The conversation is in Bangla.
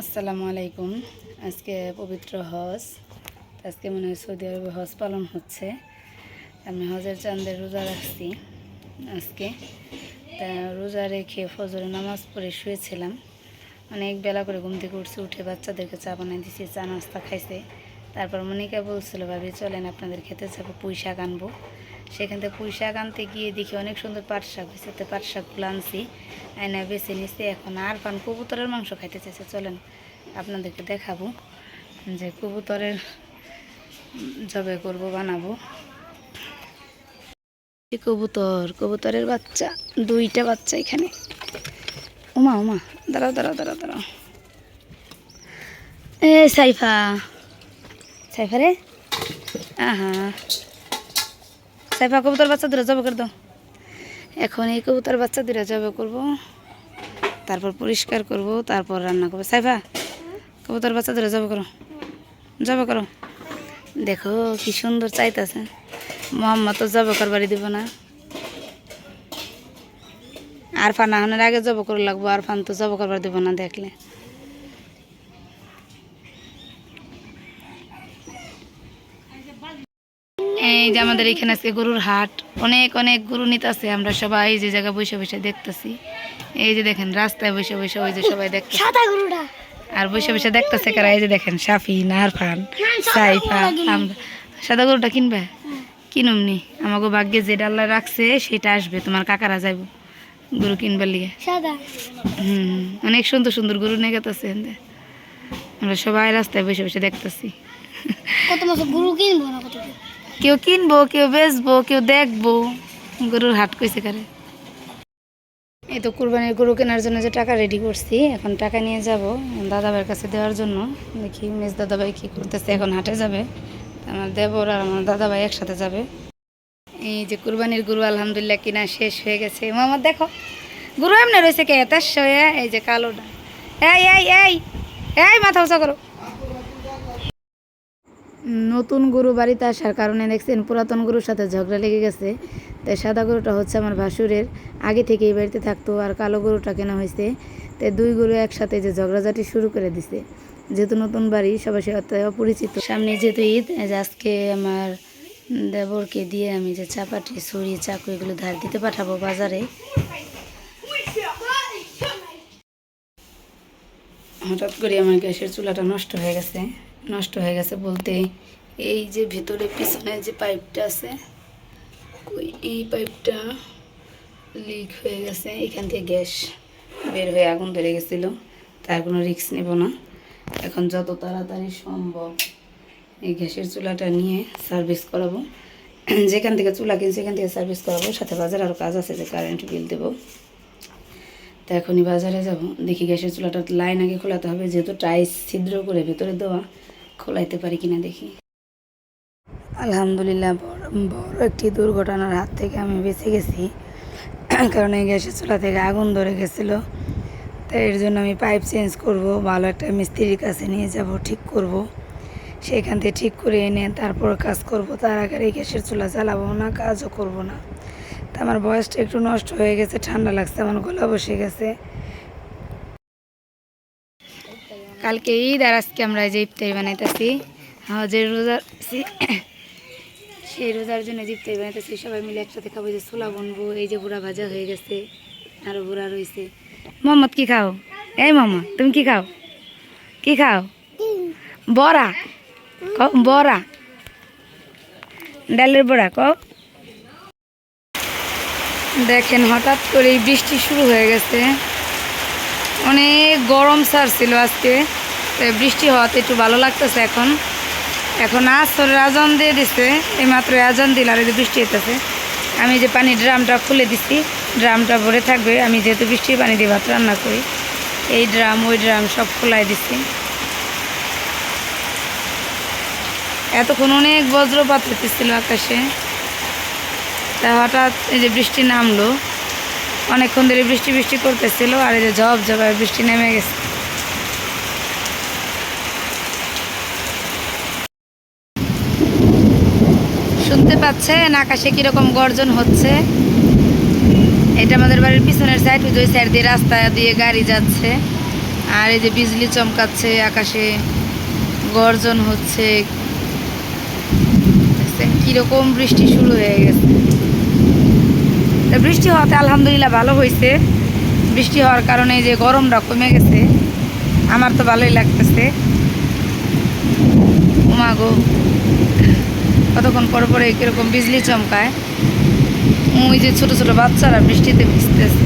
আসসালামু আলাইকুম। আজকে পবিত্র হজ। আজকে মনে হয় সৌদি আরবে হজ পালন হচ্ছে। আমি হজের চাঁদের রোজা রাখছি আজকে। তা রোজা রেখে ফজরে নামাজ পড়ে শুয়েছিলাম। অনেক বেলা করে ঘুম থেকে উঠছে, উঠে বাচ্চাদেরকে চা বানাই দিছি, চা নাস্তা খাইছে। তারপর মনিকা বলছিল, ভাবি, চলেন আপনাদের খেতে যাব পুঁই শাক আনব। সেখান থেকে পুঁই শাক আনতে গিয়ে দেখি অনেক সুন্দর পাট শাক হয়েছে। তো পাট শাকগুলো আনছি আয়না বেছে নিছি, এখন আর পান, কবুতরের মাংস খাইতে চাইছে। চলেন, আপনাদেরকে দেখাবো যে কবুতরের জবে করব, বানাবো। কবুতর, কবুতরের বাচ্চা, দুইটা বাচ্চা এখানে। ওমা ওমা, দাঁড়াও দাঁড়াও দাঁড়াও দাঁড়াও। এ সাইফা সাইফা রে আহা। সাইফা, কবুতর বাচ্চা দূরে জবে করে দাও। এখন এই কবুতর বাচ্চা দূরে জবে করব। তারপর পরিষ্কার করব, তারপর রান্না করব। সাইফা, কবুতর বাচ্চা দূরে জবে করো। জবে করো। দেখো কি সুন্দর চাইতেছে। মোহাম্মদ তো জবে করবারই দিব না। আরফান আহনের আগে জব করে লাগবো, আরফান তো জব করবার দিব না দেখলে। এই যে আমাদের এখানে আজকে গরুর হাট অনেক অনেক গরু নিতে আছে আমরা সবাই যে জায়গায় বসে বসে দেখতেছি। এই যে দেখেন রাস্তায় বসে বসে ওই যে সবাই দেখতেছে। আর বসে বসে দেখতেছে কারা? এই যে দেখেন সাফি নারফান সাইফা আমরা সাদা গরুটা কিনবে? কিনুমনি আমাকে ভাগ্যে যে ডাল্লা রাখছে সেটা আসবে। তোমার কাকারা যাইব গরু কিনবার লিগে। হুম অনেক সুন্দর সুন্দর গরু নিয়ে গেতেছে। আমরা সবাই রাস্তায় বসে বসে দেখতেছি। কত মাস গরু কিনবো না কত? কেউ কিনবো, কেউ বেচবো, কেউ দেখব। গরুর হাট কইছে কারে। এই তো কুরবানির গরু কেনার জন্য যে টাকা রেডি করছি, এখন টাকা নিয়ে যাব দাদাভাইয়ের কাছে দেওয়ার জন্য। দেখি মেজ দাদাভাই কী করতেছে, এখন হাটে যাবে। আমার দেবর আর আমার দাদাভাই একসাথে যাবে। এই যে কুরবানির গরু আলহামদুলিল্লাহ কিনা শেষ হয়ে গেছে। মোহাম্মদ, দেখো, গরু এমনি রয়েছে কে? হয়ে, এই যে কালোটা। এই এই এই এই, মাথা উঁচা করো। নতুন গরু বাড়িতে আসার কারণে দেখছেন পুরাতন গরুর সাথে ঝগড়া লেগে গেছে। তাই সাদা গরুটা হচ্ছে আমার ভাসুরের। আগে থেকে এই বাড়িতে থাকতো আর কালো গরুটা কেনা হয়েছে। তাই দুই গরু একসাথে যে ঝগড়াঝাটি শুরু করে দিছে। যেহেতু নতুন বাড়ি, সবার সাথে অপরিচিত। সামনে যেহেতু ঈদ আজকে আমার দেবরকে দিয়ে আমি যে চাপাটি, ছুরি, চাকু এগুলো ধার দিতে পাঠাবো বাজারে। হঠাৎ করে আমার গ্যাসের চুলাটা নষ্ট হয়ে গেছে। নষ্ট হয়ে গেছে বলতে। এই যে ভিতরে পিছনে যে পাইপটা আছে এই পাইপটা লিক হয়ে গেছে, এখান থেকে গ্যাস বের হয়ে আগুন ধরে গেছিল। তার কোনো রিস্ক নেব না। এখন যত তাড়াতাড়ি সম্ভব এই গ্যাসের চুলাটা নিয়ে সার্ভিস করাবো। যেখান থেকে চুলা কিনছি, সেখান থেকে সার্ভিস করাবো। সাথে বাজার আরও কাজ আছে, যে কারেন্ট বিল দেবো। তো এখনই বাজারে যাব। দেখি গ্যাসের চুলাটা লাইন আগে খোলাতে হবে, যেহেতু টাইস ছিদ্র করে ভেতরে দেওয়া। খোলাইতে পারি কিনা দেখি। আলহামদুলিল্লাহ, বড় একটি দুর্ঘটনার হাত থেকে আমি বেঁচে গেছি। কারণ এই গ্যাসের চুলা থেকে আগুন ধরে গেছিল। তাই এর জন্য আমি পাইপ চেঞ্জ করব, ভালো একটা মিস্ত্রির কাছে নিয়ে যাব, ঠিক করব। সেখান থেকে ঠিক করে এনে তারপর কাজ করব। তার আগে এই গ্যাসের চুলা চালাবো না, কাজও করব না। তা আমার বয়সটা একটু নষ্ট হয়ে গেছে, ঠান্ডা লাগছে, আমার গলা বসে গেছে। কালকে ঈদ আর আজকে আমরা যে ইফতারি বানাইতেছি। যে রোজার সেই রোজার জন্য যে ইফতারি বানাইতেছি, সবাই মিলে একসাথে খাব যে ছোলা বনবো, এই যে বুড়া ভাজা হয়ে গেছে আরও বুড়া রয়েছে মোহাম্মদ, কি খাও? এই মামা তুমি কি খাও? কি খাও? বড়া। বড়া। ডালের বড়া, কও। দেখেন, হঠাৎ করে বৃষ্টি শুরু হয়ে গেছে। অনেক গরম ছাড়ছিল আজকে। তাই বৃষ্টি হওয়াতে একটু ভালো লাগতেছে এখন। এখন আসরের আজান দিয়ে দিছে এই মাত্র আজান দিল আর বৃষ্টি হইতেছে। আমি যে পানির ড্রামটা খুলে দিছি, ড্রামটা ভরে থাকবে। আমি যেহেতু বৃষ্টির পানি দিয়ে ভাত রান্না করি, এই ড্রাম, ওই ড্রাম সব খোলাই দিছি। এতক্ষণ অনেক বজ্রপাত হতেছিল আকাশে। তা হঠাৎ এই যে বৃষ্টি নামলো। অনেকক্ষণ ধরে বৃষ্টি বৃষ্টি করতেছিল আর এই যে জব ঝপায় বৃষ্টি নেমে গেছে। শুনতে পাচ্ছেন? আকাশে কীরকম গর্জন হচ্ছে? এটা আমাদের বাড়ির পিছনের সাইড ওই সাইড দিয়ে রাস্তা দিয়ে গাড়ি যাচ্ছে। আর এই যে বিজলি চমকাচ্ছে, আকাশে গর্জন হচ্ছে। কীরকম বৃষ্টি শুরু হয়ে গেছে। তা বৃষ্টি হওয়াতে আলহামদুলিল্লাহ ভালো হয়েছে। বৃষ্টি হওয়ার কারণে যে গরমটা কমে গেছে। আমার তো ভালোই লাগতেছে। উমা গো। কতক্ষণ পর পরে কীরকম বিজলি চমকায়। ওই যে ছোট ছোট বাচ্চারা বৃষ্টিতে ভিজতেছে।